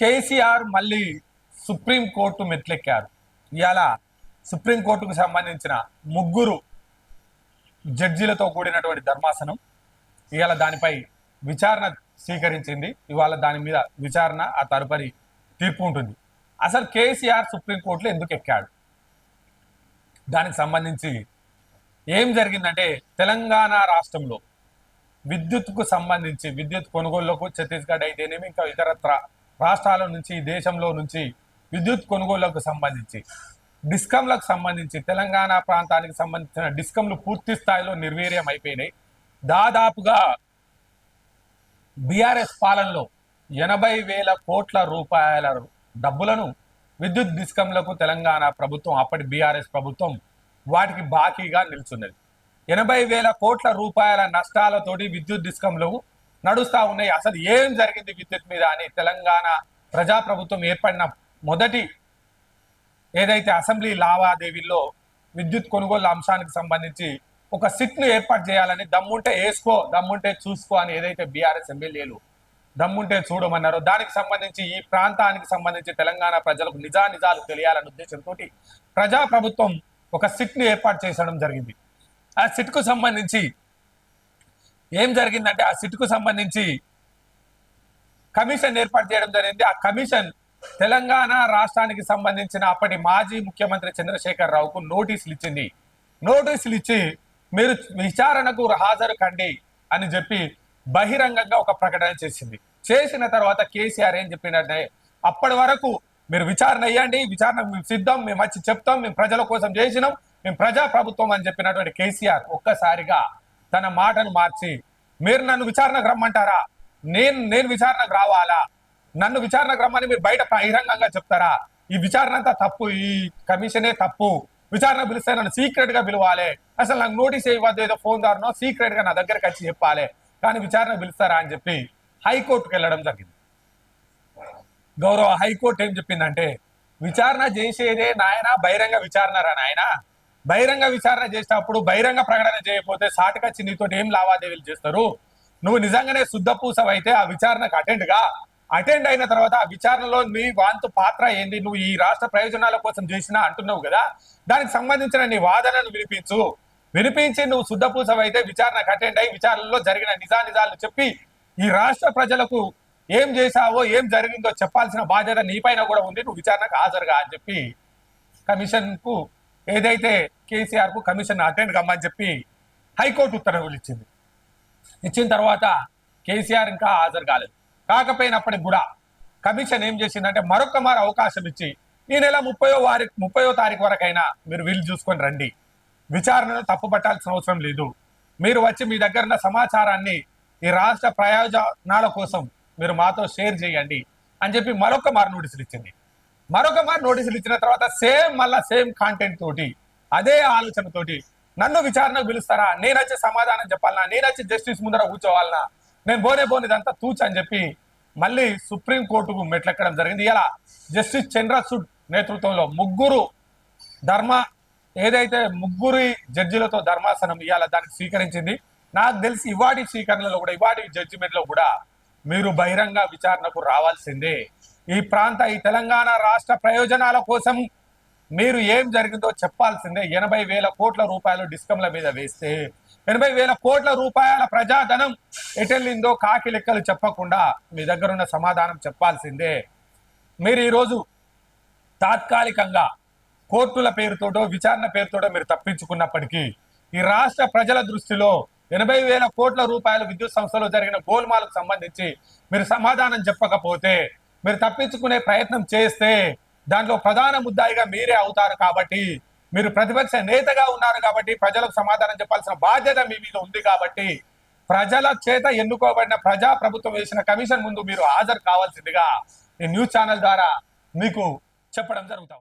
కేసీఆర్ మళ్ళీ సుప్రీంకోర్టు మెట్లెక్కారు. ఇవాళ సుప్రీంకోర్టుకు సంబంధించిన ముగ్గురు జడ్జీలతో కూడినటువంటి ధర్మాసనం ఇవాళ దానిపై విచారణ స్వీకరించింది. ఇవాళ దాని మీద విచారణ ఆ తదుపరి తీర్పు ఉంటుంది. అసలు కేసీఆర్ సుప్రీంకోర్టులో ఎందుకు ఎక్కాడు? దానికి సంబంధించి ఏం జరిగిందంటే తెలంగాణ రాష్ట్రంలో విద్యుత్కు సంబంధించి విద్యుత్ కొనుగోళ్ళకు ఛత్తీస్గఢ్ అయితేనేమి ఇంకా ఇతరత్ర రాష్ట్రాల నుంచి దేశంలో నుంచి విద్యుత్ కొనుగోళ్ళకు సంబంధించి డిస్కంలకు సంబంధించి తెలంగాణ ప్రాంతానికి సంబంధించిన డిస్కంలు పూర్తి స్థాయిలో నిర్వీర్యం అయిపోయినాయి. దాదాపుగా బీఆర్ఎస్ పాలనలో ఎనభై వేల కోట్ల రూపాయల డబ్బులను విద్యుత్ డిస్కంలకు తెలంగాణ ప్రభుత్వం అప్పటి బీఆర్ఎస్ ప్రభుత్వం వాటికి బాకీగా నిల్చున్నది. ఎనభై వేల కోట్ల రూపాయల నష్టాలతోటి విద్యుత్ డిస్కంలు నడుస్తా ఉన్నాయి. అసలు ఏం జరిగింది విద్యుత్ మీద అని తెలంగాణ ప్రజాప్రభుత్వం ఏర్పడిన మొదటి ఏదైతే అసెంబ్లీ లావాదేవీల్లో విద్యుత్ కొనుగోలు అంశానికి సంబంధించి ఒక సిట్ను ఏర్పాటు చేయాలని దమ్ముంటే వేసుకో దమ్ముంటే చూసుకో అని ఏదైతే బీఆర్ఎస్ ఎమ్మెల్యేలు దమ్ముంటే చూడమన్నారో దానికి సంబంధించి ఈ ప్రాంతానికి సంబంధించి తెలంగాణ ప్రజలకు నిజా నిజాలు తెలియాలనే ఉద్దేశంతో ప్రజా ప్రభుత్వం ఒక సిట్ను ఏర్పాటు చేసడం జరిగింది. ఆ సిట్కు సంబంధించి ఏం జరిగిందంటే ఆ సిట్కు సంబంధించి కమిషన్ ఏర్పాటు చేయడం జరిగింది. ఆ కమిషన్ తెలంగాణ రాష్ట్రానికి సంబంధించిన అప్పటి మాజీ ముఖ్యమంత్రి చంద్రశేఖర్ రావుకు నోటీసులు ఇచ్చింది. నోటీసులు ఇచ్చి మీరు విచారణకు హాజరు కండి అని చెప్పి బహిరంగంగా ఒక ప్రకటన చేసింది. చేసిన తర్వాత కేసీఆర్ ఏం చెప్పిందంటే అప్పటి వరకు మీరు విచారణ అయ్యండి విచారణ మేము సిద్ధం మేము వచ్చి చెప్తాం మేము ప్రజల కోసం చేసినాం మేము ప్రజా ప్రభుత్వం అని చెప్పినటువంటి కేసీఆర్ ఒక్కసారిగా తన మాటను మార్చి మీరు నన్ను విచారణకు రమ్మంటారా? నేను నేను విచారణకు రావాలా? నన్ను విచారణకు రమ్మని మీరు బయట బహిరంగంగా చెప్తారా? ఈ విచారణ అంతా తప్పు ఈ కమిషనే తప్పు. విచారణ పిలిస్తే నన్ను సీక్రెట్గా పిలవాలి. అసలు నాకు నోటీస్ ఇవ్వద్దు ఏదో ఫోన్ దారునో సీక్రెట్గా నా దగ్గరకు వచ్చి చెప్పాలి. కానీ విచారణ పిలుస్తారా? అని చెప్పి హైకోర్టుకు వెళ్ళడం జరిగింది. గౌరవ హైకోర్టు ఏం చెప్పిందంటే విచారణ చేసేదే నాయన బహిరంగ విచారణ రా బహిరంగ విచారణ చేసేటప్పుడు బహిరంగ ప్రకటన చేయకపోతే సాటికొచ్చి నీతో ఏం లావాదేవీలు చేస్తారు? నువ్వు నిజంగానే శుద్ధపూసవైతే ఆ విచారణకు అటెండ్గా? అటెండ్ అయిన తర్వాత ఆ విచారణలో నీ వాంతు పాత్ర ఏంది? నువ్వు ఈ రాష్ట్ర ప్రయోజనాల కోసం చేసినా అంటున్నావు కదా? దానికి సంబంధించిన నీ వాదనను వినిపించు. వినిపించి నువ్వు శుద్ధపూసవైతే విచారణకు అటెండ్ అయి విచారణలో జరిగిన నిజానిజాలు చెప్పి ఈ రాష్ట్ర ప్రజలకు ఏం చేశావో ఏం జరిగిందో చెప్పాల్సిన బాధ్యత నీపైన కూడా ఉంది. నువ్వు విచారణకు హాజరుగా అని చెప్పి కమిషన్కు ఏదైతే కేసీఆర్కు కమిషన్ అటెండ్ కమ్మని చెప్పి హైకోర్టు ఉత్తర్వులు ఇచ్చింది. ఇచ్చిన తర్వాత కేసీఆర్ ఇంకా హాజరు కాలేదు. కాకపోయినప్పటికి కూడా కమిషన్ ఏం చేసిందంటే మరొక మారు అవకాశం ఇచ్చి ఈ నెల ముప్పయో వారి ముప్పయో తారీఖు వరకైనా మీరు వీలు చూసుకొని రండి. విచారణను తప్పు పట్టాల్సిన అవసరం లేదు. మీరు వచ్చి మీ దగ్గర ఉన్న సమాచారాన్ని ఈ రాష్ట్ర ప్రయోజనాల కోసం మీరు మాతో షేర్ చేయండి అని చెప్పి మరొక మారు నోటీసులు ఇచ్చింది. మరొక మారు నోటీసులు ఇచ్చిన తర్వాత సేమ్ మళ్ళా సేమ్ కాంటెంట్ తోటి అదే ఆలోచనతోటి నన్ను విచారణకు పిలుస్తారా? నేను వచ్చి సమాధానం చెప్పాలనా? నేను వచ్చి జస్టిస్ ముందర కూర్చోవాలనా? నేను బోనే బోని ఇదంతా తూచ్ అని చెప్పి మళ్ళీ సుప్రీం కోర్టుకు మెట్లెక్కడం జరిగింది. ఇలా జస్టిస్ చంద్రసూడ్ నేతృత్వంలో ముగ్గురు ధర్మ ఏదైతే ముగ్గురి జడ్జిలతో ధర్మాసనం ఇవాళ దానికి స్వీకరించింది. నాకు తెలిసి ఇవాటి స్వీకరణలో కూడా ఇవాటి జడ్జిమెంట్లో కూడా మీరు బహిరంగ విచారణకు రావాల్సిందే. ఈ ప్రాంత ఈ తెలంగాణ రాష్ట్ర ప్రయోజనాల కోసం మీరు ఏం జరిగిందో చెప్పాల్సిందే. ఎనభై వేల కోట్ల రూపాయలు డిస్కంల మీద వేస్తే ఎనభై వేల కోట్ల రూపాయల ప్రజాధనం ఎటెళ్ళిందో కాకి లెక్కలు చెప్పకుండా మీ దగ్గర ఉన్న సమాధానం చెప్పాల్సిందే. మీరు ఈరోజు తాత్కాలికంగా కోర్టుల పేరుతోటో విచారణ పేరుతోటో మీరు తప్పించుకున్నప్పటికీ ఈ రాష్ట్ర ప్రజల దృష్టిలో ఎనభై వేల కోట్ల రూపాయల విద్యుత్ సంస్థలో జరిగిన గోల్మాలకు సంబంధించి మీరు సమాధానం చెప్పకపోతే మీరు తప్పించుకునే ప్రయత్నం చేస్తే దాంట్లో ప్రధాన ముద్దాయిగా మీరే అవుతారు కాబట్టి మీరు ప్రతిపక్ష నేతగా ఉన్నారు కాబట్టి ప్రజలకు సమాధానం చెప్పాల్సిన బాధ్యత మీ మీద ఉంది కాబట్టి ప్రజల చేత ఎన్నుకోబడిన ప్రజా ప్రభుత్వం వేసిన కమిషన్ ముందు మీరు హాజరు కావాల్సిందిగా ఈ న్యూస్ ఛానల్ ద్వారా మీకు చెప్పడం జరుగుతాం